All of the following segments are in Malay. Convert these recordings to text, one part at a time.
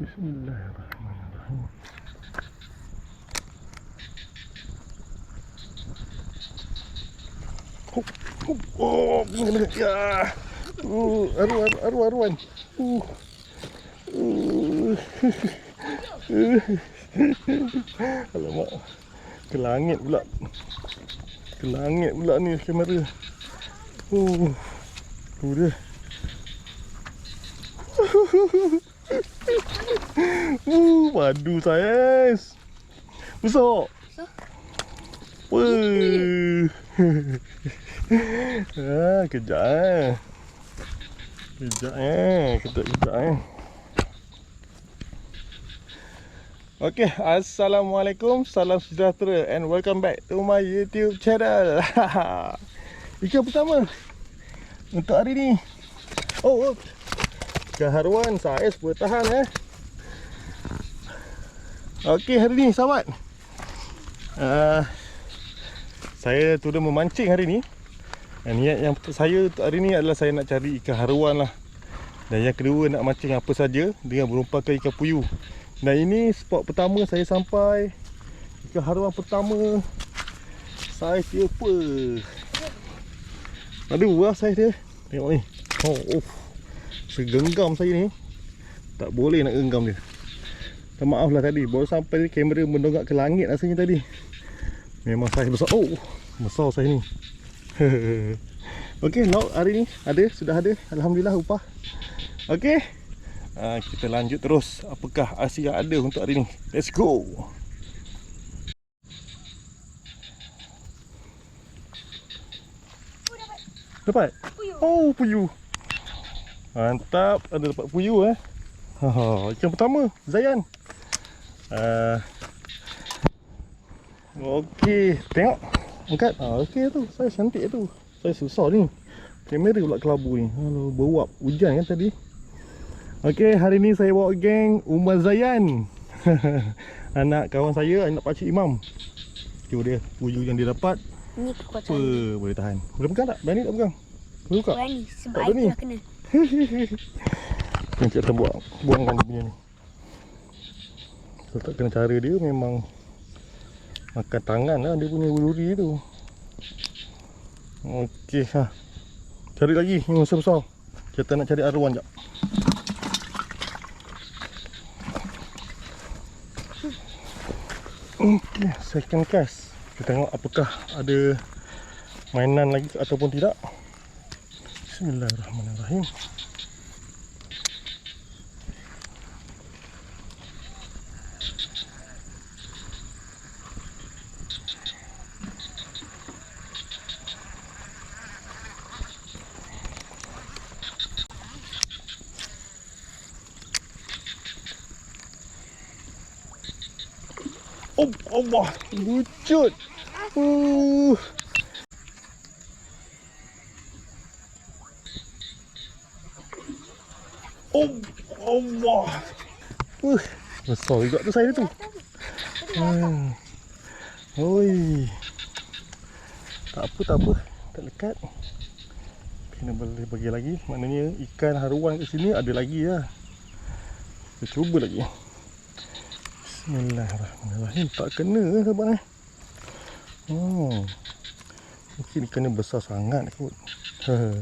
Oh? Ya. Uh, aru, aru, aru, aruan. Uh. Uh. Alamak. Ke langit pula. Ke langit pula ni kamera. Uh. Tu dia. Uh, padu saiz. Besar. Besar. Wah. ah, kejap eh. Kejap eh. Kejap, kejap eh. Okay, Assalamualaikum, salam sejahtera and welcome back to my YouTube channel. Ikan pertama untuk hari ni. Oh, oh. Ikan haruan saiz bertahan eh. Okey, hari ni sahabat. Uh, saya turun memancing hari ni. Dan niat yang saya untuk hari ni adalah saya nak cari ikan haruan lah. Dan yang kedua nak mancing apa saja dengan merupakan ikan puyuh. Dan ini spot pertama saya sampai ikan haruan pertama. Saiz dia apa? Aduh, wah saiz dia. Tengok ni. Oh, oh. Segenggam saya ni. Tak boleh nak genggam dia. Tak maaf lah tadi. Baru sampai ni kamera mendongak ke langit rasanya tadi. Memang saiz besar. Oh, besar saiz ni. Okey, lauk hari ni ada, sudah ada. Alhamdulillah upah. Okey. Uh, kita lanjut terus. Apakah hasil yang ada untuk hari ni? Let's go. Dapat? Puyuh. Oh, puyuh. Mantap, ada dapat puyuh eh. Ha, ikan pertama, Zayan. Uh, Okey, tengok. Angkat. Ha, okey tu. Saya cantik tu. Saya susah ni. Kamera pula kelabu ni. Halo, beruap. Hujan kan tadi. Okey, hari ni saya bawa geng Umar Zayan. anak kawan saya, anak pakcik Imam. Tengok dia, puyuh yang dia dapat. Ni Apa kekuatan. boleh tahan? Boleh pegang tak? Berani tak pegang? Boleh buka? Berani sebab Tak air berani. dah kena. Nanti kita buang Buangkan dia punya ni Kalau tak kena cara dia memang Makan tangan lah dia punya uluri tu. Okey ha. Cari lagi yang besar-besar. Kita nak cari arwan jap Okey, second cast. Kita tengok apakah ada mainan lagi ataupun tidak. Bismillahirrahmanirrahim Oh Allah, lucut. Uh. Oh Allah. Uh, besar juga tu saya tu. Hmm. Oi. Tak apa, tak apa. Tak lekat. Kena boleh bagi lagi. Maknanya ikan haruan kat sini ada lagi lah. Kita cuba lagi. Bismillahirrahmanirrahim. Tak kena eh sahabat eh. Oh. Mungkin ni besar sangat kot.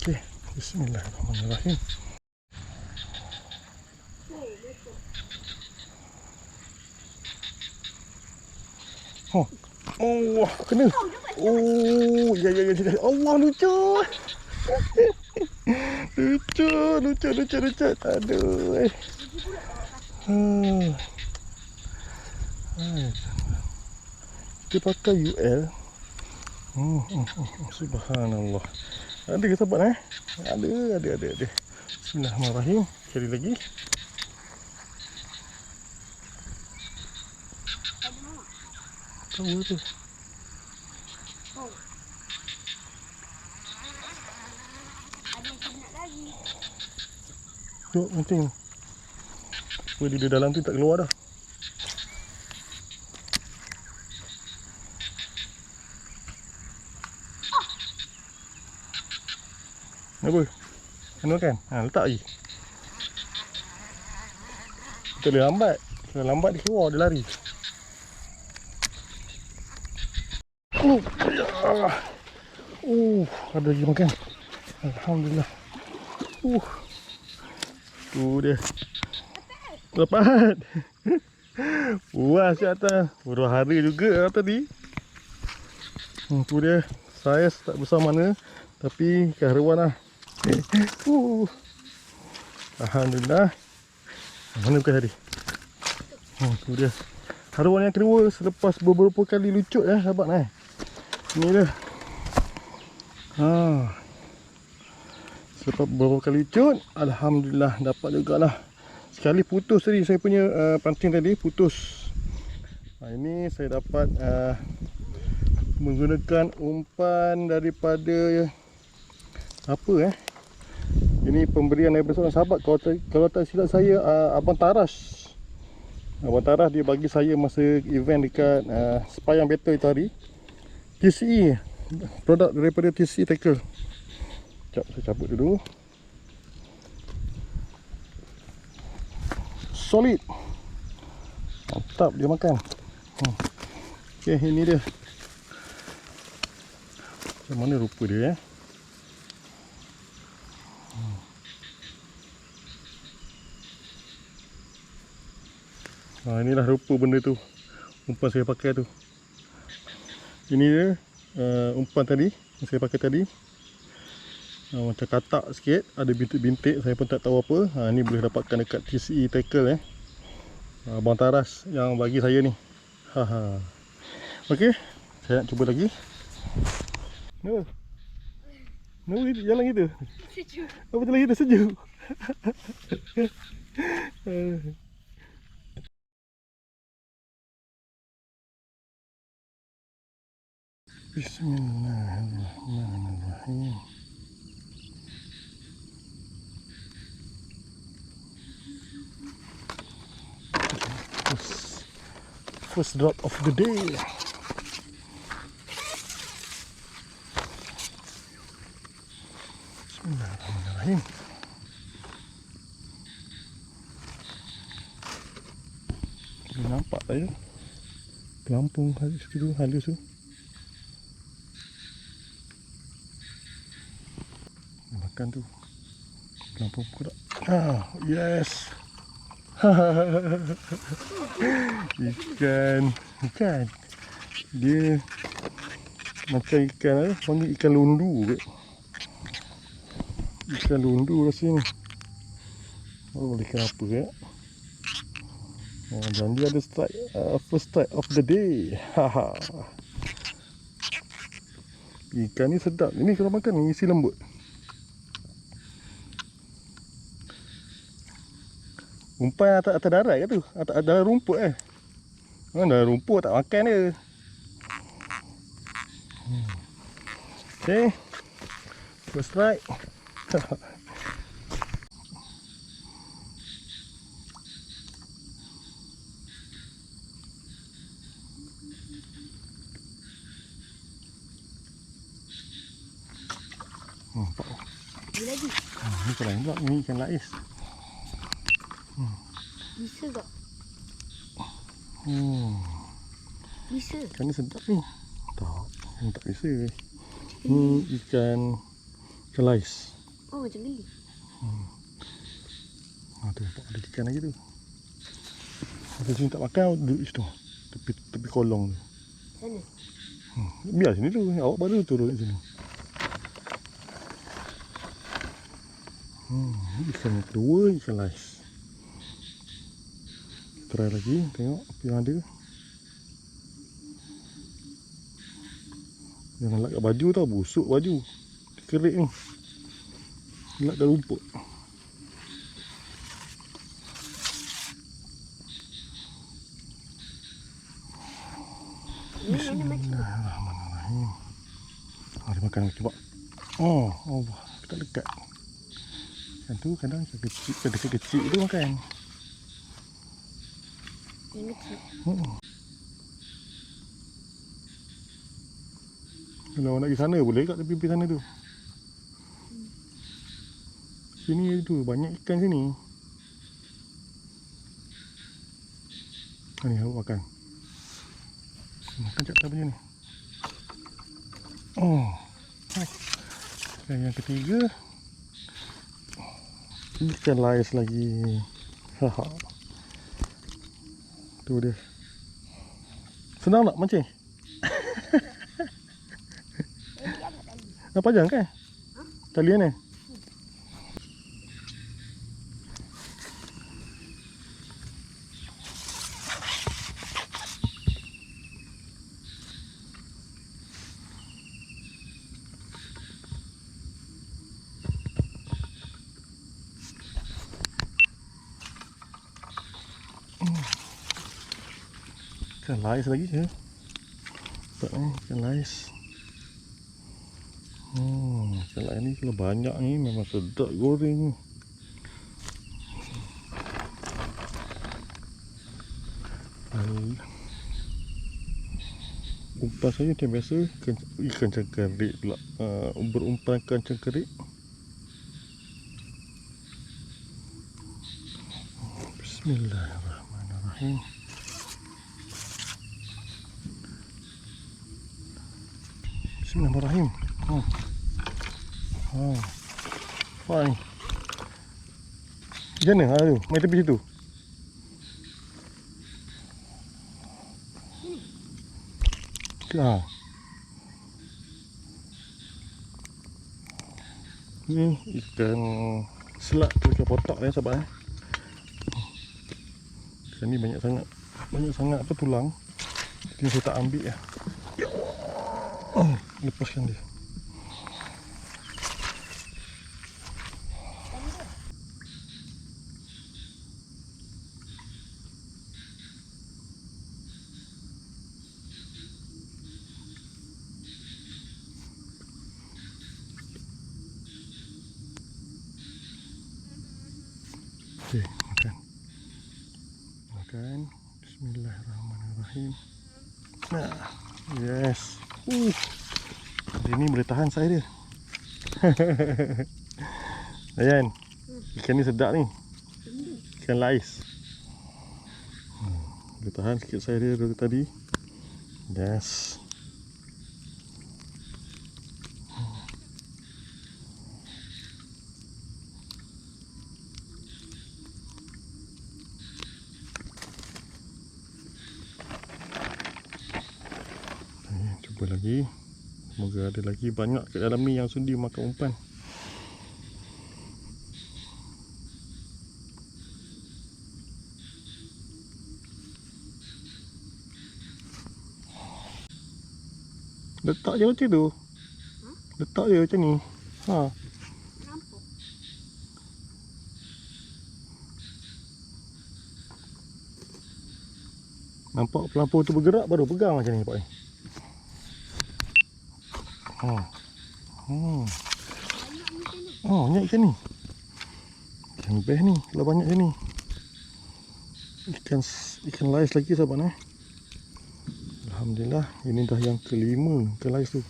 Okey, bismillahirrahmanirrahim. Oh. Oh, kena. Oh, ya ya ya. ya. Allah lucu. Lucu, lucu, lucu, lucu. Aduh. Eh. Kita pakai UL. Hmm, hmm, hmm, hmm. Subhanallah. Ada ke sahabat eh? Ada, ada, ada, ada. Bismillahirrahmanirrahim. Cari lagi. Tahu tu. Ada yang kena lagi. Tengok mancing. Weh dia di dalam tu tak keluar dah. Apa? Anu kan? Ha, letak lagi. Tak boleh lambat. Kalau lambat dia keluar, dia lari. Ya. Uh, ada lagi makan. Alhamdulillah. Uh. Tu dia. Dapat. Puas kat atas. Baru hari juga lah tadi. Hmm, tu dia. Saiz tak besar mana. Tapi keharuan lah. uh. Alhamdulillah. Mana bukan tadi? Hmm, tu dia. Haruan yang kedua selepas beberapa kali lucut ya sahabat eh. Ni dia. Ha. Selepas beberapa kali lucut, alhamdulillah dapat jugalah. Sekali putus tadi saya punya uh, pancing tadi putus. Ha, ini saya dapat uh, menggunakan umpan daripada apa eh? Ini pemberian daripada seorang sahabat kalau tak, kalau tak silap saya uh, Abang Taras. Abang Taras dia bagi saya masa event dekat uh, Sepayang Battle itu hari. TCE produk daripada TCE Tackle. Sekejap saya cabut dulu. Solid. Mantap dia makan. Hmm. Okey, ini dia. Macam mana rupa dia eh? Ha, inilah rupa benda tu. Umpan saya pakai tu. Ini dia uh, umpan tadi yang saya pakai tadi. Uh, macam katak sikit, ada bintik-bintik, saya pun tak tahu apa. Ha ni boleh dapatkan dekat TCE Tackle eh. Uh, Abang Taras yang bagi saya ni. Ha ha. Okey, saya nak cuba lagi. No. No, jalan gitu. Sejuk. Apa jalan gitu sejuk. Bismillahirrahmanirrahim. First drop of the day. Bismillahirrahmanirrahim. Boleh nampak tak ya? Pelampung halus tu, halus tu. Makan tu. Pelampung pula. Ah, yes. Ikan. Ikan. Dia macam ikan apa? Panggil ikan lundu ke? Ikan lundu rasanya. Oh, boleh ikan apa ke? Oh, dan dia ada strike, uh, first strike of the day. Haha. Ikan ni sedap. Ini kalau makan ni isi lembut. Umpan atas, atas darat ke tu? Atas, dalam rumput eh. Ha, dalam rumput tak makan dia. Hmm. Okay. First strike. Nampak. Ada lagi. Ha, ni pula. Ni ikan lais. Bisa tak? Hmm. Bisa. Ikan ni sedap ni. Tak. Tak biasa. Ni ikan ikan lais. Oh macam geli. Ha tu nampak ada ikan lagi tu. Ada sini tak makan duduk situ. Tepi tepi kolong tu. Sana. Hmm. Biar sini dulu. Awak baru turun sini. Hmm, ikan yang kedua ikan lais. Try lagi tengok yang ada. Jangan lak kat baju tau, busuk baju. Kerik ni. Lak kat rumput. Bismillahirrahmanirrahim. Ha, dia makan cuba. Oh, oh, dekat dekat. Yang tu kadang kecil, dekat kecil tu makan. Hmm. Kalau nak pergi sana boleh kat tepi-tepi sana tu. Sini tu banyak ikan sini. Ha, ni awak makan. Makan cak tak ni. Oh. Dan yang ketiga ikan lais lagi. Haha. Tu dia. Senang tak mancing? Dah panjang kan? Talian ni? Ikan lais lagi je. Nampak ni ikan lais. Hmm, ikan lais ni kalau banyak ni memang sedap goreng. Umpan saya macam biasa ikan, ikan cengkerik pula uh, Berumpankan cengkerik Bismillahirrahmanirrahim Bismillahirrahmanirrahim. Ha. Ha. Fine. Mana? Ha tu, main tepi situ. Ha. Ni ikan selat tu ikan potak ni sahabat eh. Ikan ni banyak sangat banyak sangat apa tulang. Jadi saya tak ambil ya. Oh, lepaskan dia. Okey, makan. Makan. Bismillahirrahmanirrahim. Nah, yes. Uh. Hari ni boleh tahan saya dia. Ayan. Ikan ni sedap ni. Ikan lais. Hmm, Boleh tahan sikit saya dia dari tadi. Yes. Eh, cuba lagi. Semoga ada lagi banyak kat dalam ni yang sudi makan umpan. Letak je macam tu. Letak je macam ni. Ha. Nampak. Pelampung tu bergerak baru pegang macam ni nampak ni. Ha. Hmm. Oh, banyak ikan ni. Ikan beh ni kalau banyak macam ni. Ikan ikan lais lagi sahabat eh. Alhamdulillah ini dah yang kelima ikan lais tu.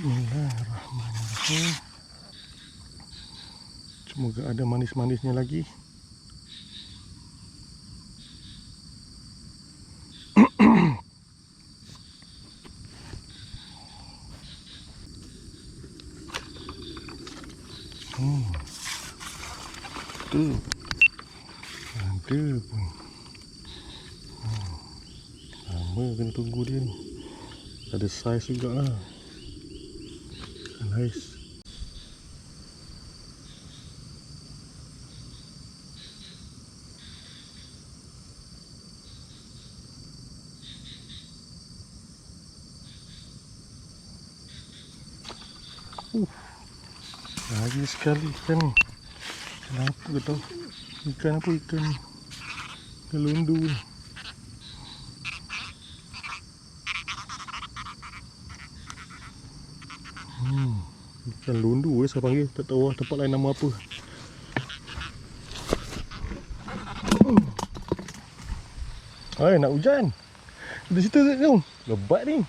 Bismillahirrahmanirrahim. Semoga ada manis-manisnya lagi. hmm. Tu. Ada pun. Hmm. Lama kena tunggu dia ni. Ada saiz juga lah. Nice. Lagi sekali ikan ni. Kenapa ke tahu? Ikan apa ikan ni? Ikan lundu ni. Ikan lundu eh saya panggil. Tak tahu lah tempat lain nama apa. Hai, nak hujan. Di situ tu. Lebat ni.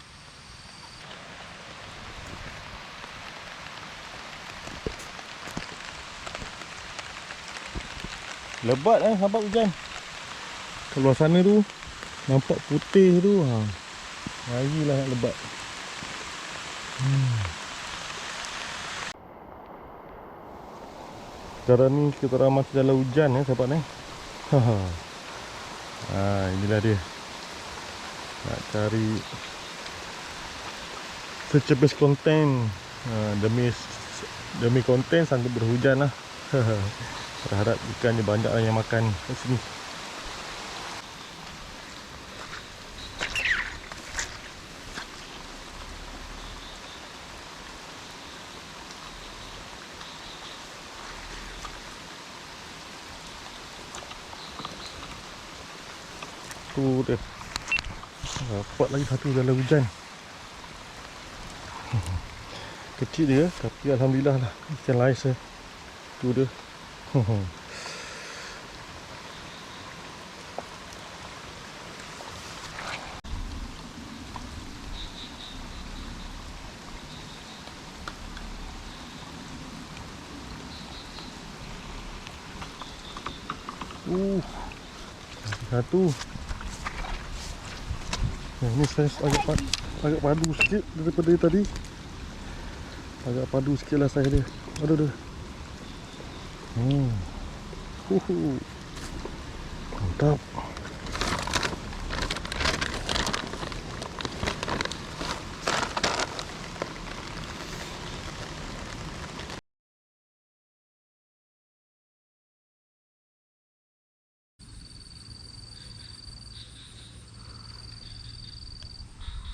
Lebat eh nampak hujan. Keluar sana tu nampak putih tu. Ha. Larilah nak lebat. Hmm. Sekarang ni kita orang masih dalam hujan ya sahabat ni. Ha. ha inilah dia. Nak cari secepis konten ha, demi demi konten sambil berhujan lah. Berharap ikan ni banyak orang yang makan kat sini. Tu dia. Dapat lagi satu dalam hujan. Kecil dia tapi alhamdulillah lah ikan lais dia. Tu dia. Uh, satu. Yang ni saya agak pad, agak padu sikit daripada tadi. Agak padu sikit lah saya dia. Aduh, aduh. Hmm. Uhu. Mantap.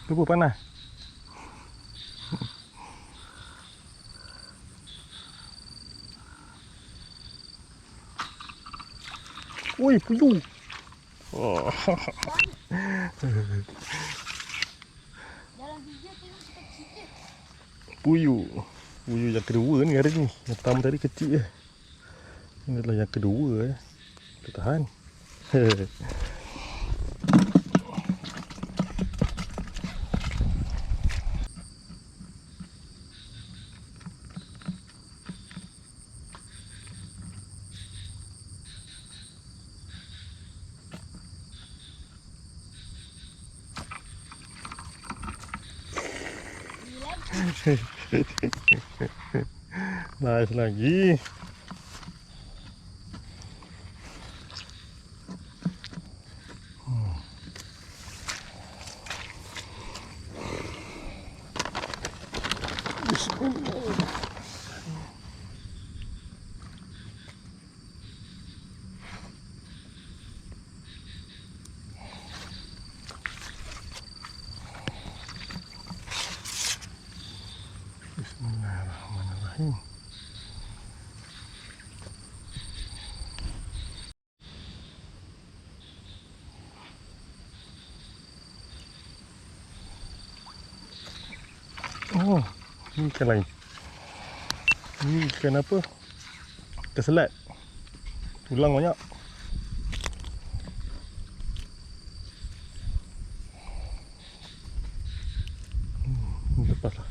Lupa panas. Oi, puyuh. Oh. Dalam video cerita. Puyuh. Puyuh yang kedua ni hari ni. Yang pertama tadi kecil je. Ini adalah yang kedua eh. Kita tahan. Nice lagi. Bismillah. Bismillahirrahmanirrahim. Oh, ini ikan lain. Ini ikan apa? Ikan selat. Tulang banyak. Hmm, lepas lah.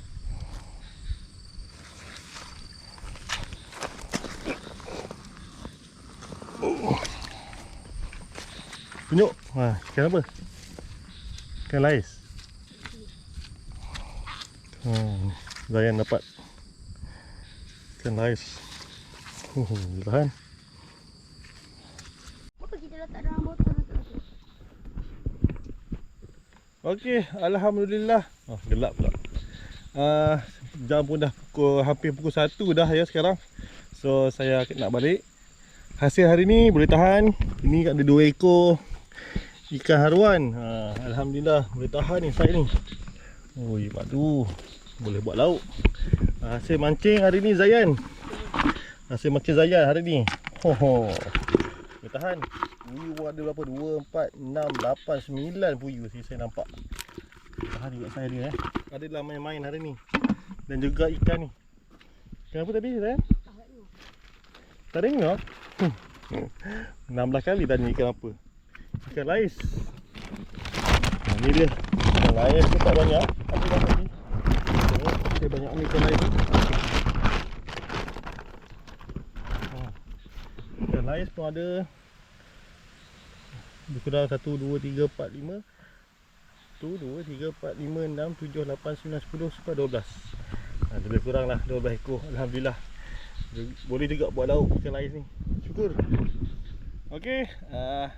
Tunjuk. Ha, ikan apa? Ikan lais. Hmm, Zayan dapat ikan lais. Oh, tahan. Botol tu? Okey, alhamdulillah. Oh, gelap pula. Uh, jam pun dah pukul hampir pukul 1 dah ya sekarang. So saya nak balik. Hasil hari ni boleh tahan. Ini ada dua ekor ikan haruan. Ha, alhamdulillah boleh tahan ni saiz ni. Oi, padu. Boleh buat lauk. Hasil mancing hari ni Zayan. Hasil mancing Zayan hari ni. Ho ho. Boleh tahan. Puyuh ada berapa? 2, 4, 6, 8, 9 puyuh sih saya nampak. Tahan juga saya dia eh. Adalah main-main hari ni. Dan juga ikan ni. Kenapa tadi Zan? Tak ada. Tak dengar? 16 kali tanya ikan apa Ikan lais nah, Ni dia Ikan lais tu tak banyak Tapi dah kita banyak ni ikan lais ni Ha. Ikan lais pun ada. Lebih kurang 1, 2, 3, 4, 5 1, 2, 3, 4, 5, 6, 7, 8, 9, 10 sampai 12 ha, Lebih kurang lah 12 ekor. Alhamdulillah. Boleh juga buat lauk ikan lais ni. Syukur. Okey uh,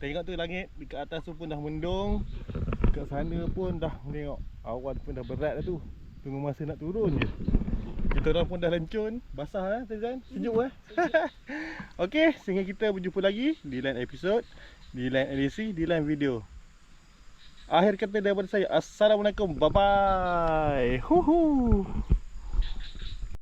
Tengok tu langit Dekat atas tu pun dah mendung. Dekat sana pun dah Tengok Awan pun dah berat dah tu Tunggu masa nak turun je. Kita orang pun dah lencun Basah eh Tizan Sejuk eh Okey Sehingga kita berjumpa lagi Di lain episod Di lain edisi Di lain video. Akhir kata daripada saya Assalamualaikum. Bye bye Huhu